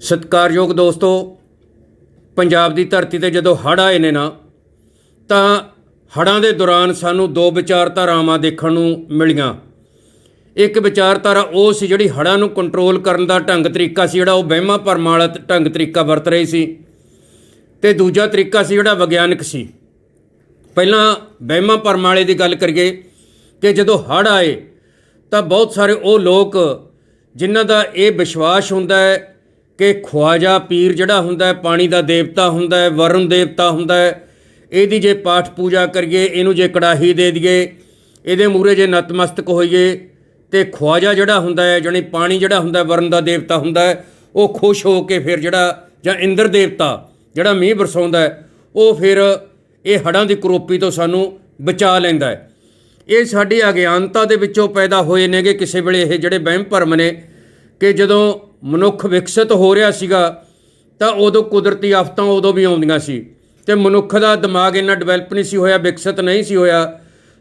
ਸਤਿਕਾਰਯੋਗ ਦੋਸਤੋ, ਪੰਜਾਬ ਦੀ ਧਰਤੀ ਤੇ ਜਦੋਂ ਹੜ੍ਹ ਆਏ ਨੇ ਨਾ, ਤਾਂ ਹੜ੍ਹਾਂ ਦੇ ਦੌਰਾਨ ਸਾਨੂੰ ਦੋ ਵਿਚਾਰਧਾਰਾਵਾਂ ਦੇਖਣ ਨੂੰ ਮਿਲੀਆਂ। ਇੱਕ ਵਿਚਾਰਧਾਰਾ ਉਹ ਸੀ ਜਿਹੜੀ ਹੜ੍ਹਾਂ ਨੂੰ ਕੰਟਰੋਲ ਕਰਨ ਦਾ ਢੰਗ ਤਰੀਕਾ ਸੀ, ਜਿਹੜਾ ਉਹ ਵਹਿਮਾਂ ਭਰਮਾਂ ਵਾਲਾ ਢੰਗ ਤਰੀਕਾ ਵਰਤ ਰਹੀ ਸੀ। ਤੇ ਦੂਜਾ ਤਰੀਕਾ ਸੀ ਜਿਹੜਾ ਵਿਗਿਆਨਕ ਸੀ। ਪਹਿਲਾਂ ਵਹਿਮਾਂ ਭਰਮਾਂ ਵਾਲੇ ਦੀ ਗੱਲ ਕਰੀਏ ਕਿ ਜਦੋਂ ਹੜ੍ਹ ਆਏ, ਤਾਂ ਬਹੁਤ ਸਾਰੇ ਉਹ ਲੋਕ ਜਿਨ੍ਹਾਂ ਦਾ ਇਹ ਵਿਸ਼ਵਾਸ ਹੁੰਦਾ ਹੈ ਕਿ ਖਵਾਜਾ ਪੀਰ ਜਿਹੜਾ ਹੁੰਦਾ ਹੈ, ਪਾਣੀ ਦਾ ਦੇਵਤਾ ਹੁੰਦਾ ਹੈ, ਵਰੁਣ ਦੇਵਤਾ ਹੁੰਦਾ ਹੈ, ਇਹਦੀ ਜੇ ਪਾਠ ਪੂਜਾ ਕਰੀਏ, ਇਹਨੂੰ ਜੇ ਕੜਾਹੀ ਦੇ ਦਈਏ, ਇਹਦੇ ਮੂਰੇ ਜੇ ਨਤਮਸਤਕ ਹੋਈਏ, ਤੇ ਖਵਾਜਾ ਜਿਹੜਾ ਹੁੰਦਾ ਹੈ, ਜਾਣੀ ਪਾਣੀ ਜਿਹੜਾ ਹੁੰਦਾ ਹੈ, ਵਰੁਣ ਦਾ ਦੇਵਤਾ ਹੁੰਦਾ ਹੈ, ਉਹ ਖੁਸ਼ ਹੋ ਕੇ ਫਿਰ ਜਿਹੜਾ, ਜਾਂ ਇੰਦਰ ਦੇਵਤਾ ਜਿਹੜਾ ਮੀਂਹ ਬਰਸਾਉਂਦਾ ਹੈ, ਉਹ ਫਿਰ ਇਹ ਹੜ੍ਹਾਂ ਦੀ ਕਰੋਪੀ ਤੋਂ ਸਾਨੂੰ ਬਚਾ ਲੈਂਦਾ ਹੈ। ਇਹ ਸਾਡੀ ਅਗਿਆਨਤਾ ਦੇ ਵਿੱਚੋਂ ਪੈਦਾ ਹੋਏ ਨੇਗੇ ਕਿਸੇ ਵੇਲੇ ਇਹ ਜਿਹੜੇ ਵਹਿਮ ਭਰਮ ਨੇ, ਕਿ ਜਦੋਂ ਮਨੁੱਖ ਵਿਕਸਿਤ ਹੋ ਰਿਹਾ ਸੀਗਾ, ਤਾਂ ਉਦੋਂ ਕੁਦਰਤੀ ਆਫਤਾਂ ਉਦੋਂ ਵੀ ਆਉਂਦੀਆਂ ਸੀ। ਤੇ ਮਨੁੱਖ ਦਾ ਦਿਮਾਗ ਇੰਨਾ ਡਿਵੈਲਪ ਨਹੀਂ ਸੀ ਹੋਇਆ, ਵਿਕਸਿਤ ਨਹੀਂ ਸੀ ਹੋਇਆ,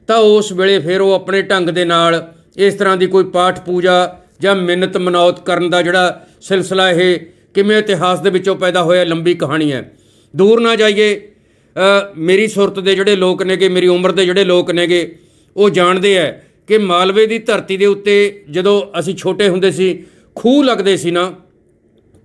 ਤਾਂ ਉਸ ਵੇਲੇ ਫਿਰ ਉਹ ਆਪਣੇ ਢੰਗ ਦੇ ਨਾਲ ਇਸ ਤਰ੍ਹਾਂ ਦੀ ਕੋਈ ਪਾਠ ਪੂਜਾ ਜਾਂ ਮਿੰਨਤ ਮਨੌਤ ਕਰਨ ਦਾ ਜਿਹੜਾ ਸਿਲਸਿਲਾ ਇਹ ਕਿਵੇਂ ਇਤਿਹਾਸ ਦੇ ਵਿੱਚੋਂ ਪੈਦਾ ਹੋਇਆ, ਲੰਬੀ ਕਹਾਣੀ ਹੈ। ਦੂਰ ਨਾ ਜਾਈਏ ਮੇਰੀ ਸੁਰਤ ਦੇ ਜਿਹੜੇ ਲੋਕ ਨੇਗੇ, ਮੇਰੀ ਉਮਰ ਦੇ ਜਿਹੜੇ ਲੋਕ ਨੇਗੇ, ਉਹ ਜਾਣਦੇ ਆ ਕਿ ਮਾਲਵੇ ਦੀ ਧਰਤੀ ਦੇ ਉੱਤੇ ਜਦੋਂ ਅਸੀਂ ਛੋਟੇ ਹੁੰਦੇ ਸੀ ਖੂਹ ਲੱਗਦੇ ਸੀ ਨਾ,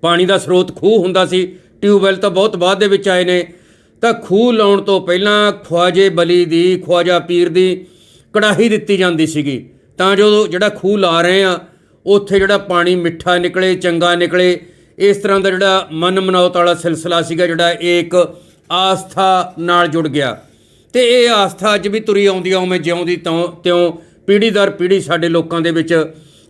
ਪਾਣੀ ਦਾ ਸਰੋਤ ਖੂਹ ਹੁੰਦਾ ਸੀ, ਟਿਊਬਵੈਲ ਤਾਂ ਬਹੁਤ ਬਾਅਦ ਦੇ ਵਿੱਚ ਆਏ ਨੇ। ਤਾਂ ਖੂਹ ਲਾਉਣ ਤੋਂ ਪਹਿਲਾਂ ਖਵਾਜੇ ਬਲੀ ਦੀ, ਖਵਾਜਾ ਪੀਰ ਦੀ ਕੜਾਹੀ ਦਿੱਤੀ ਜਾਂਦੀ ਸੀਗੀ। ਤਾਂ ਜੋ ਜਿਹੜਾ ਖੂਹ ਲਾ ਰਹੇ ਆ, ਉੱਥੇ ਜਿਹੜਾ ਪਾਣੀ ਮਿੱਠਾ ਨਿਕਲੇ, ਚੰਗਾ ਨਿਕਲੇ, ਇਸ ਤਰ੍ਹਾਂ ਦਾ ਜਿਹੜਾ ਮਨ ਮਨੌਤ ਵਾਲਾ ਸਿਲਸਿਲਾ ਸੀਗਾ, ਜਿਹੜਾ ਇਹ ਇੱਕ ਆਸਥਾ ਨਾਲ ਜੁੜ ਗਿਆ। ਤੇ ਇਹ ਆਸਥਾ ਅੱਜ ਵੀ ਤੁਰੀ ਆਉਂਦੀ ਆ, ਉਵੇਂ ਜਿਉਂਦੀ ਤੋਂ ਤਿਉਂ ਪੀੜ੍ਹੀ ਦਰ ਪੀੜ੍ਹੀ ਸਾਡੇ ਲੋਕਾਂ ਦੇ ਵਿੱਚ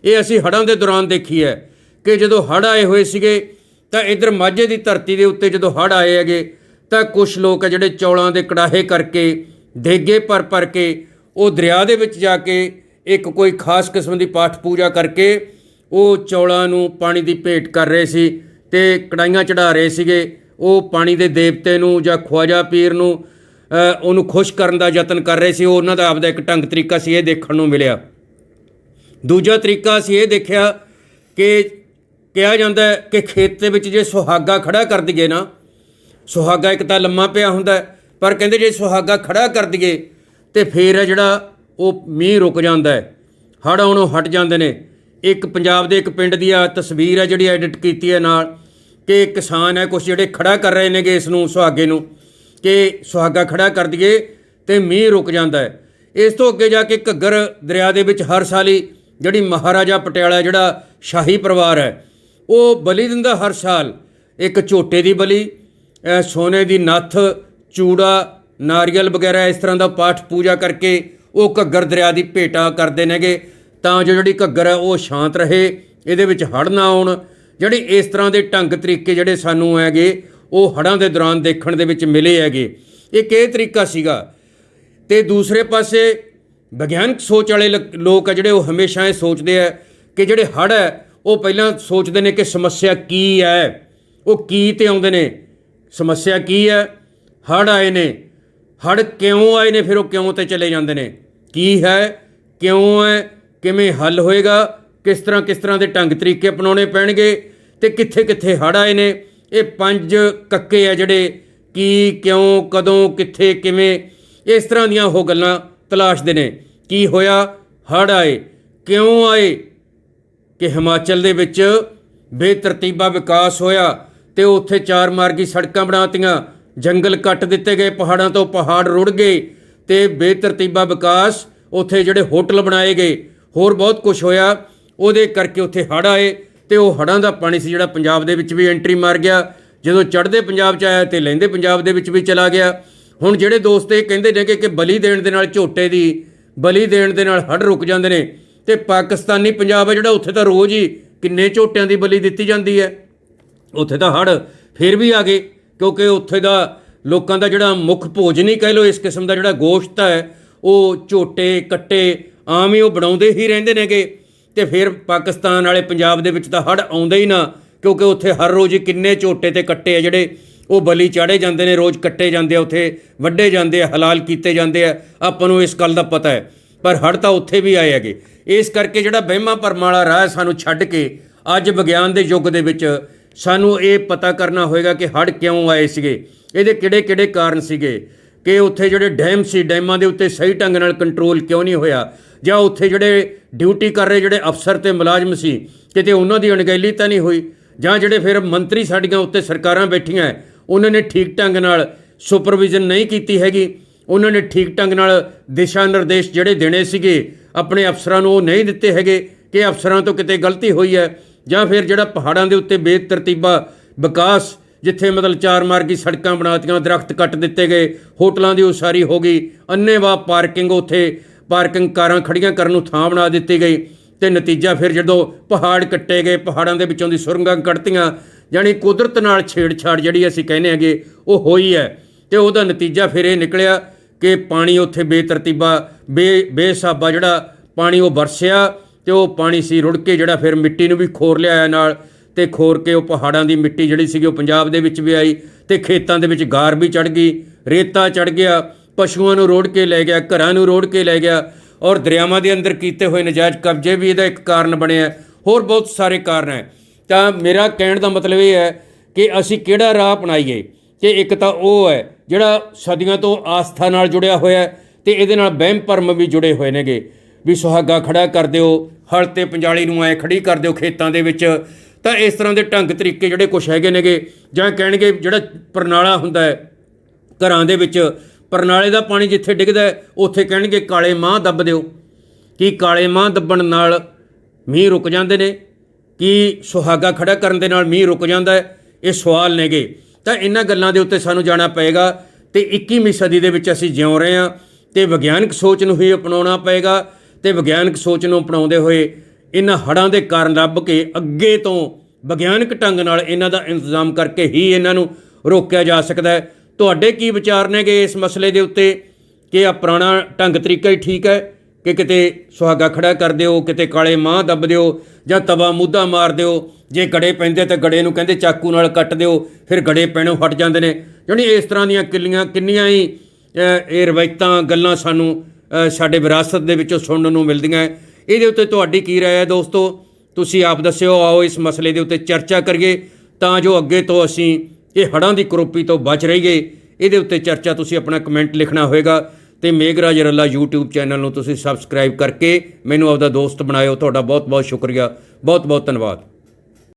ਇਹ ਅਸੀਂ ਹੜ੍ਹਾਂ ਦੇ ਦੌਰਾਨ ਦੇਖੀ ਹੈ ਕਿ ਜਦੋਂ ਹੜ੍ਹ ਆਏ ਹੋਏ ਸੀਗੇ, ਤਾਂ ਇਧਰ ਮਾਝੇ ਦੀ ਧਰਤੀ ਦੇ ਉੱਤੇ ਜਦੋਂ ਹੜ੍ਹ ਆਏ ਹੈਗੇ, ਤਾਂ ਕੁਝ ਲੋਕ ਆ ਜਿਹੜੇ ਚੌਲਾਂ ਦੇ ਕੜਾਹੇ ਕਰਕੇ, ਦੇਗੇ ਭਰ ਭਰ ਕੇ, ਉਹ ਦਰਿਆ ਦੇ ਵਿੱਚ ਜਾ ਕੇ ਇੱਕ ਕੋਈ ਖਾਸ ਕਿਸਮ ਦੀ ਪਾਠ ਪੂਜਾ ਕਰਕੇ ਉਹ ਚੌਲਾਂ ਨੂੰ ਪਾਣੀ ਦੀ ਭੇਟ ਕਰ ਰਹੇ ਸੀ ਤੇ ਕੜਾਈਆਂ ਚੜਾ ਰਹੇ ਸੀਗੇ। ਉਹ ਪਾਣੀ ਦੇ ਦੇਵਤੇ ਨੂੰ ਜਾਂ ਖਵਾਜਾ ਪੀਰ ਨੂੰ ਉਹਨੂੰ ਖੁਸ਼ ਕਰਨ ਦਾ ਯਤਨ ਕਰ ਰਹੇ ਸੀ। ਉਹ ਉਹਨਾਂ ਦਾ ਆਪਦਾ ਇੱਕ ਢੰਗ ਤਰੀਕਾ ਸੀ, ਇਹ ਦੇਖਣ ਨੂੰ ਮਿਲਿਆ। ਦੂਜਾ ਤਰੀਕਾ ਅਸੀਂ ਇਹ ਦੇਖਿਆ ਕਿ ਕਿਹਾ ਜਾਂਦਾ ਕਿ ਖੇਤ ਦੇ ਵਿੱਚ ਜੇ ਸੁਹਾਗਾ ਖੜਾ ਕਰ ਦਈਏ ਨਾ, ਸੁਹਾਗਾ ਇੱਕ ਤਾਂ ਲੰਮਾ ਪਿਆ ਹੁੰਦਾ ਪਰ ਕਹਿੰਦੇ ਜੇ ਸੁਹਾਗਾ ਖੜਾ ਕਰ ਦਈਏ, ਤੇ ਫੇਰ ਜਿਹੜਾ ਉਹ ਮੀਂਹ ਰੁਕ ਜਾਂਦਾ ਹੈ, ਹੜ੍ਹ ਆਉਣੋਂ ਹਟ ਜਾਂਦੇ ਨੇ। ਇੱਕ ਪੰਜਾਬ ਦੇ ਇੱਕ ਪਿੰਡ ਦੀ ਆ ਤਸਵੀਰ ਹੈ ਜਿਹੜੀ ਐਡਿਟ ਕੀਤੀ ਹੈ ਨਾਲ, ਕਿ ਕਿਸਾਨ ਹੈ ਕੁਝ ਜਿਹੜੇ ਖੜਾ ਕਰ ਰਹੇ ਨੇਗੇ ਇਸ ਨੂੰ, ਸੁਹਾਗੇ ਨੂੰ, ਕਿ ਸੁਹਾਗਾ ਖੜਾ ਕਰ ਦਈਏ ਤੇ ਮੀਂਹ ਰੁਕ ਜਾਂਦਾ ਹੈ। ਇਸ ਤੋਂ ਅੱਗੇ ਜਾ ਕੇ ਘੱਗਰ ਦਰਿਆ ਦੇ ਵਿੱਚ ਹਰ ਸਾਲ ਹੀ ਜਿਹੜੀ ਮਹਾਰਾਜਾ ਪਟਿਆਲਾ ਜਿਹੜਾ ਸ਼ਾਹੀ ਪਰਿਵਾਰ ਹੈ, ਉਹ ਬਲੀ ਦਿੰਦਾ ਹਰ ਸਾਲ। ਇੱਕ ਝੋਟੇ ਦੀ ਬਲੀ ਸੋਨੇ ਦੀ ਨੱਥ, ਚੂੜਾ, ਨਾਰੀਅਲ ਵਗੈਰਾ, ਇਸ ਤਰ੍ਹਾਂ ਦਾ ਪਾਠ ਪੂਜਾ ਕਰਕੇ ਉਹ ਘੱਗਰ ਦਰਿਆ ਦੀ ਭੇਟਾ ਕਰਦੇ ਨੇਗੇ। ਤਾਂ ਜੋ ਜਿਹੜੀ ਘੱਗਰ ਹੈ, ਉਹ ਸ਼ਾਂਤ ਰਹੇ, ਇਹਦੇ ਵਿੱਚ ਹੜ੍ਹ ਨਾ ਆਉਣ। ਜਿਹੜੇ ਇਸ ਤਰ੍ਹਾਂ ਦੇ ਢੰਗ ਤਰੀਕੇ ਜਿਹੜੇ ਸਾਨੂੰ ਹੈਗੇ, ਉਹ ਹੜ੍ਹਾਂ ਦੇ ਦੌਰਾਨ ਦੇਖਣ ਦੇ ਵਿੱਚ ਮਿਲੇ ਹੈਗੇ। ਇੱਕ ਇਹ ਤਰੀਕਾ ਸੀਗਾ। ਤੇ ਦੂਸਰੇ ਪਾਸੇ ਵਿਗਿਆਨਕ ਸੋਚ ਵਾਲੇ ਲ- ਲੋਕ ਆ ਜਿਹੜੇ ਉਹ ਹਮੇਸ਼ਾ ਇਹ ਸੋਚਦੇ ਆ ਕਿ ਜਿਹੜੇ ਹੜ੍ਹ ਹੈ ਉਹ ਪਹਿਲਾਂ ਸੋਚਦੇ ਨੇ ਕਿ ਸਮੱਸਿਆ ਕੀ ਹੈ। ਉਹ ਕੀ ਤੇ ਆਉਂਦੇ ਨੇ? ਸਮੱਸਿਆ ਕੀ ਹੈ? ਹੜ੍ਹ ਆਏ ਨੇ। ਹੜ੍ਹ ਕਿਉਂ ਆਏ ਨੇ? ਫਿਰ ਉਹ ਕਿਉਂ ਤੇ ਚਲੇ ਜਾਂਦੇ ਨੇ? ਕੀ ਹੈ? ਕਿਉਂ ਹੈ? ਕਿਵੇਂ ਹੱਲ ਹੋਏਗਾ? ਕਿਸ ਤਰ੍ਹਾਂ ਕਿਸ ਤਰ੍ਹਾਂ ਦੇ ਢੰਗ ਤਰੀਕੇ ਅਪਣਾਉਣੇ ਪੈਣਗੇ? ਤੇ ਕਿੱਥੇ ਕਿੱਥੇ ਹੜ੍ਹ ਆਏ ਨੇ? ਇਹ ਪੰਜ ਕੱਕੇ ਆ ਜਿਹੜੇ ਕੀ, ਕਿਉਂ, ਕਦੋਂ, ਕਿੱਥੇ, ਕਿਵੇਂ? ਇਸ ਤਰ੍ਹਾਂ ਦੀਆਂ ਉਹ ਗੱਲਾਂ ਤਲਾਸ਼ਦੇ ਨੇ ਕੀ ਹੋਇਆ? ਹੜ੍ਹ ਆਏ। ਕਿਉਂ ਆਏ? ਕਿ ਹਿਮਾਚਲ ਦੇ ਵਿੱਚ ਬੇਤਰਤੀਬਾ ਵਿਕਾਸ ਹੋਇਆ ਤੇ ਉੱਥੇ ਚਾਰ ਮਾਰਗੀ ਸੜਕਾਂ ਬਣਾਤੀਆਂ ਜੰਗਲ ਕੱਟ ਦਿੱਤੇ ਗਏ, ਪਹਾੜਾਂ ਤੋਂ ਪਹਾੜ ਰੁੜ ਗਏ ਤੇ ਬੇਤਰਤੀਬਾ ਵਿਕਾਸ ਉੱਥੇ ਜਿਹੜੇ ਹੋਟਲ ਬਣਾਏ ਗਏ। ਹੋਰ ਬਹੁਤ ਕੁਝ ਹੋਇਆ। ਉਹਦੇ ਕਰਕੇ ਉੱਥੇ ਹੜ੍ਹ ਆਏ ਤੇ ਉਹ ਹੜ੍ਹਾਂ ਦਾ ਪਾਣੀ ਸੀ ਜਿਹੜਾ ਪੰਜਾਬ ਦੇ ਵਿੱਚ ਵੀ ਐਂਟਰੀ ਮਾਰ ਗਿਆ। ਜਦੋਂ ਚੜ੍ਹਦੇ ਪੰਜਾਬ 'ਚ ਆਇਆ ਤੇ ਲੈਂਦੇ ਪੰਜਾਬ ਦੇ ਵਿੱਚ ਵੀ ਚਲਾ ਗਿਆ। ਹੁਣ ਜਿਹੜੇ ਦੋਸਤ ਇਹ ਕਹਿੰਦੇ ਨੇ ਕਿ ਬਲੀ ਦੇਣ ਦੇ ਨਾਲ ਝੋਟੇ ਦੀ, ਬਲੀ ਦੇਣ ਦੇ ਨਾਲ ਹੜ੍ਹ ਰੁਕ ਜਾਂਦੇ ਨੇ, ਤੇ ਪਾਕਿਸਤਾਨੀ ਪੰਜਾਬ ਹੈ ਜਿਹੜਾ ਉੱਥੇ ਤਾਂ ਰੋਜ਼ ਹੀ ਕਿੰਨੇ ਝੋਟਿਆਂ ਦੀ ਬਲੀ ਦਿੱਤੀ ਜਾਂਦੀ ਹੈ। ਉੱਥੇ ਤਾਂ ਹੜ੍ਹ ਫਿਰ ਵੀ ਆ ਗਏ, ਕਿਉਂਕਿ ਉੱਥੇ ਦਾ ਲੋਕਾਂ ਦਾ ਜਿਹੜਾ ਮੁੱਖ ਭੋਜਨ ਹੀ ਕਹਿ ਲੋ ਇਸ ਕਿਸਮ ਦਾ ਜਿਹੜਾ ਗੋਸ਼ਤ ਹੈ, ਉਹ ਝੋਟੇ, ਕੱਟੇ ਆਮ ਹੀ ਉਹ ਬਣਾਉਂਦੇ ਹੀ ਰਹਿੰਦੇ ਨੇਗੇ। ਤੇ ਫਿਰ ਪਾਕਿਸਤਾਨ ਵਾਲੇ ਪੰਜਾਬ ਦੇ ਵਿੱਚ ਤਾਂ ਹੜ੍ਹ ਆਉਂਦੇ ਹੀ ਨਾ, ਕਿਉਂਕਿ ਉੱਥੇ ਹਰ ਰੋਜ਼ ਹੀ ਕਿੰਨੇ ਝੋਟੇ ਤੇ ਕੱਟੇ ਆ ਜਿਹੜੇ ਉਹ ਬਲੀ ਚਾੜੇ ਜਾਂਦੇ ਨੇ, ਰੋਜ਼ ਕੱਟੇ ਜਾਂਦੇ ਆ ਉੱਥੇ, ਵੱਡੇ ਜਾਂਦੇ ਆ, ਹਲਾਲ ਕੀਤੇ ਜਾਂਦੇ ਆ, ਆਪਾਂ ਨੂੰ ਇਸ ਗੱਲ ਦਾ ਪਤਾ ਹੈ। ਪਰ ਹੜ੍ਹ ਤਾਂ ਉੱਥੇ ਵੀ ਆਏ ਹੈਗੇ। ਇਸ ਕਰਕੇ ਜਿਹੜਾ ਵਹਿਮਾਂ ਭਰਮਾਂ ਵਾਲਾ ਰਾਹ ਸਾਨੂੰ ਛੱਡ ਕੇ ਅੱਜ ਵਿਗਿਆਨ ਦੇ ਯੁੱਗ ਦੇ ਵਿੱਚ ਸਾਨੂੰ ਇਹ ਪਤਾ ਕਰਨਾ ਹੋਏਗਾ ਕਿ ਹੜ੍ਹ ਕਿਉਂ ਆਏ ਸੀਗੇ। ਇਹਦੇ ਕਿਹੜੇ ਕਿਹੜੇ ਕਾਰਨ ਸੀਗੇ? ਕਿ ਉੱਥੇ ਜਿਹੜੇ ਡੈਮ ਸੀ, ਡੈਮਾਂ ਦੇ ਉੱਤੇ ਸਹੀ ਢੰਗ ਨਾਲ ਕੰਟਰੋਲ ਕਿਉਂ ਨਹੀਂ ਹੋਇਆ? ਜਾਂ ਉੱਥੇ ਜਿਹੜੇ ਡਿਊਟੀ ਕਰ ਰਹੇ ਜਿਹੜੇ ਅਫਸਰ ਤੇ ਮੁਲਾਜ਼ਮ ਸੀ, ਕਿਤੇ ਉਹਨਾਂ ਦੀ ਅਣਗਹਿਲੀ ਤਾਂ ਨਹੀਂ ਹੋਈ? ਜਾਂ ਜਿਹੜੇ ਫਿਰ ਮੰਤਰੀ ਸਾਡੀਆਂ ਉੱਤੇ ਸਰਕਾਰਾਂ ਬੈਠੀਆਂ ਉਹਨਾਂ ਨੇ ਠੀਕ ਢੰਗ ਨਾਲ ਸੁਪਰਵਿਜ਼ਨ ਨਹੀਂ ਕੀਤੀ ਹੈਗੀ। ਉਹਨਾਂ ਨੇ ਠੀਕ ਢੰਗ ਨਾਲ ਦਿਸ਼ਾ ਨਿਰਦੇਸ਼ ਜਿਹੜੇ ਦੇਣੇ ਸੀਗੇ, ਆਪਣੇ ਅਫਸਰਾਂ ਨੂੰ ਉਹ ਨਹੀਂ ਦਿੱਤੇ ਹੈਗੇ ਕਿ ਅਫਸਰਾਂ ਤੋਂ ਕਿਤੇ ਗਲਤੀ ਹੋਈ ਹੈ ਜਾਂ ਫਿਰ ਜਿਹੜਾ ਪਹਾੜਾਂ ਦੇ ਉੱਤੇ ਬੇਤਰਤੀਬਾ ਵਿਕਾਸ, ਜਿੱਥੇ ਮਤਲਬ ਚਾਰ ਮਾਰਗੀ ਸੜਕਾਂ ਬਣਾਤੀਆਂ ਦਰਖਤ ਕੱਟ ਦਿੱਤੇ ਗਏ, ਹੋਟਲਾਂ ਦੀ ਉਸਾਰੀ ਹੋ ਗਈ ਅੰਨੇਵਾਹ ਪਾਰਕਿੰਗ ਉੱਥੇ, ਪਾਰਕਿੰਗ ਕਾਰਾਂ ਖੜੀਆਂ ਕਰਨ ਨੂੰ ਥਾਂ ਬਣਾ ਦਿੱਤੀ ਗਈ ਤੇ ਨਤੀਜਾ ਫਿਰ ਜਦੋਂ ਪਹਾੜ ਕੱਟੇ ਗਏ, ਪਹਾੜਾਂ ਦੇ ਵਿੱਚੋਂ ਦੀ ਸੁਰੰਗਾਂ ਕੱਢਤੀਆਂ ਯਾਨੀ ਕੁਦਰਤ ਨਾਲ ਛੇੜਛਾੜ ਜਿਹੜੀ ਅਸੀਂ ਕਹਿੰਦੇ ਹੈਗੇ, ਉਹ ਹੋਈ ਹੈ। ਤੇ ਉਹਦਾ ਨਤੀਜਾ ਫਿਰ ਇਹ ਨਿਕਲਿਆ ਕਿ ਪਾਣੀ ਉੱਥੇ ਬੇਤਰਤੀਬਾ, ਬੇ, ਬੇਸਾਬਾ ਜਿਹੜਾ ਪਾਣੀ ਉਹ ਵਰਸਿਆ ਤੇ ਉਹ ਪਾਣੀ ਸੀ ਰੁੜ ਕੇ ਜਿਹੜਾ ਫਿਰ ਮਿੱਟੀ ਨੂੰ ਵੀ ਖੋਰ ਲਿਆਇਆ ਨਾਲ ਤੇ ਖੋਰ ਕੇ ਉਹ ਪਹਾੜਾਂ ਦੀ ਮਿੱਟੀ ਜਿਹੜੀ ਸੀਗੀ ਉਹ ਪੰਜਾਬ ਦੇ ਵਿੱਚ ਵੀ ਆਈ ਤੇ ਖੇਤਾਂ ਦੇ ਵਿੱਚ ਗਾਰ ਵੀ ਚੜ ਗਈ, ਰੇਤਾ ਚੜ ਗਿਆ, ਪਸ਼ੂਆਂ ਨੂੰ ਰੋੜ ਕੇ ਲੈ ਗਿਆ, ਘਰਾਂ ਨੂੰ ਰੋੜ ਕੇ ਲੈ ਗਿਆ ਔਰ ਦਰਿਆਵਾਂ ਦੇ ਅੰਦਰ ਕੀਤੇ ਹੋਏ ਨਜਾਇਜ਼ ਕਬਜ਼ੇ ਵੀ ਇਹਦਾ ਇੱਕ ਕਾਰਨ ਬਣਿਆ। ਹੋਰ ਬਹੁਤ ਸਾਰੇ ਕਾਰਨ ਹੈ। ਤਾਂ ਮੇਰਾ ਕਹਿਣ ਦਾ ਮਤਲਬ ਇਹ ਹੈ ਕਿ ਅਸੀਂ ਕਿਹੜਾ ਰਾਹ ਅਪਣਾਈਏ? ਕਿ ਇੱਕ ਤਾਂ ਉਹ ਹੈ, ਜਿਹੜਾ ਸਦੀਆਂ ਤੋਂ ਆਸਥਾ ਨਾਲ ਜੁੜਿਆ ਹੋਇਆ ਹੈ ਤੇ ਇਹਦੇ ਨਾਲ ਵਹਿਮ ਭਰਮ ਵੀ ਜੁੜੇ ਹੋਏ ਨੇਗੇ। ਵੀ ਸੁਹਾਗਾ ਖੜਾ ਕਰ ਦਿਓ, ਹਲ ਤੇ ਪੰਜਾਲੀ ਨੂੰ ਐ ਖੜੀ ਕਰ ਦਿਓ ਖੇਤਾਂ ਦੇ ਵਿੱਚ। ਤਾਂ ਇਸ ਤਰ੍ਹਾਂ ਦੇ ਢੰਗ ਤਰੀਕੇ ਜਿਹੜੇ ਕੁਛ ਹੈਗੇ ਨੇਗੇ, ਜਾਂ ਕਹਿਣਗੇ ਜਿਹੜਾ ਪਰਨਾਲਾ ਹੁੰਦਾ ਹੈ, ਘਰਾਂ ਦੇ ਵਿੱਚ, ਪਰਨਾਲੇ ਦਾ ਪਾਣੀ ਜਿੱਥੇ ਡਿੱਗਦਾ ਉੱਥੇ ਕਹਿਣਗੇ ਕਾਲੇ ਮਾਹ ਦੱਬ ਦਿਓ। ਕੀ ਕਾਲੇ ਮਾਹ ਦੱਬਣ ਨਾਲ ਮੀਂਹ ਰੁਕ ਜਾਂਦੇ ਨੇ? ਕੀ ਸੁਹਾਗਾ ਖੜਾ ਕਰਨ ਦੇ ਨਾਲ ਮੀਂਹ ਰੁਕ ਜਾਂਦਾ ਹੈ? ਇਹ ਸਵਾਲ ਨੇਗੇ। ਤਾਂ ਇਹਨਾਂ ਗੱਲਾਂ ਦੇ ਉੱਤੇ ਸਾਨੂੰ ਜਾਣਾ ਪਏਗਾ ਤੇ 21ਵੀਂ ਸਦੀ ਦੇ ਵਿੱਚ ਅਸੀਂ ਜਿਉ ਰਹੇ ਹਾਂ ਤੇ ਵਿਗਿਆਨਕ ਸੋਚ ਨੂੰ ਹੀ ਅਪਣਾਉਣਾ ਪਏਗਾ ਤੇ ਵਿਗਿਆਨਕ ਸੋਚ ਨੂੰ ਅਪਣਾਉਂਦੇ ਹੋਏ ਇਹਨਾਂ ਹੜ੍ਹਾਂ ਦੇ ਕਾਰਨ ਲੱਭ ਕੇ ਅੱਗੇ ਤੋਂ ਵਿਗਿਆਨਕ ਢੰਗ ਨਾਲ ਇਹਨਾਂ ਦਾ ਇੰਤਜ਼ਾਮ ਕਰਕੇ ਹੀ ਇਹਨਾਂ ਨੂੰ ਰੋਕਿਆ ਜਾ ਸਕਦਾ ਹੈ। ਤੁਹਾਡੇ ਕੀ ਵਿਚਾਰ ਨੇਗੇ ਇਸ ਮਸਲੇ ਦੇ ਉੱਤੇ? ਕਿ ਆ ਪੁਰਾਣਾ ਢੰਗ ਤਰੀਕਾ ਹੀ ਠੀਕ ਹੈ? ਕਿ ਕਿਤੇ ਸੁਹਾਗਾ ਖੜਾ ਕਰ ਦਿਓ, ਕਿਤੇ ਕਾਲੇ ਮਾਹ ਦੱਬ ਦਿਓ, ਜਾਂ ਤਵਾ ਮੁੱਦਾ ਮਾਰ ਦਿਓ। ਜੇ ਗੜੇ ਪੈਂਦੇ ਤਾਂ ਗੜੇ ਨੂੰ ਕਹਿੰਦੇ ਚਾਕੂ ਨਾਲ ਕੱਟ ਦਿਓ, ਫਿਰ ਗੜੇ ਪੈਣੋਂ ਹਟ ਜਾਂਦੇ ਨੇ। ਜਾਣੀ ਇਸ ਤਰ੍ਹਾਂ ਦੀਆਂ ਕਿੱਲੀਆਂ, ਕਿੰਨੀਆਂ ਹੀ ਇਹ ਰਵਾਇਤਾਂ, ਗੱਲਾਂ ਸਾਨੂੰ ਸਾਡੇ ਵਿਰਾਸਤ ਦੇ ਵਿੱਚੋਂ ਸੁਣਨ ਨੂੰ ਮਿਲਦੀਆਂ। ਹੈ। ਇਹਦੇ ਉੱਤੇ ਤੁਹਾਡੀ ਕੀ ਰਾਏ ਹੈ ਦੋਸਤੋ? ਤੁਸੀਂ ਆਪ ਦੱਸਿਓ, ਆਓ ਇਸ ਮਸਲੇ ਦੇ ਉੱਤੇ ਚਰਚਾ ਕਰੀਏ। ਤਾਂ ਜੋ ਅੱਗੇ ਤੋਂ ਅਸੀਂ ਇਹ ਹੜ੍ਹਾਂ ਦੀ ਕਰੋਪੀ ਤੋਂ ਬਚ ਰਹੀਏ। ਇਹਦੇ ਉੱਤੇ ਚਰਚਾ ਤੁਸੀਂ ਆਪਣਾ ਕਮੈਂਟ ਲਿਖਣਾ ਹੋਵੇਗਾ ਤੇ ਮੇਘਰਾਜ ਰੱਲਾ YouTube ਚੈਨਲ ਨੂੰ ਤੁਸੀਂ ਸਬਸਕ੍ਰਾਈਬ ਕਰਕੇ ਮੈਨੂੰ ਆਪਦਾ ਦੋਸਤ ਬਣਾਇਓ। ਤੁਹਾਡਾ ਬਹੁਤ ਬਹੁਤ ਸ਼ੁਕਰੀਆ। ਬਹੁਤ ਬਹੁਤ ਧੰਨਵਾਦ।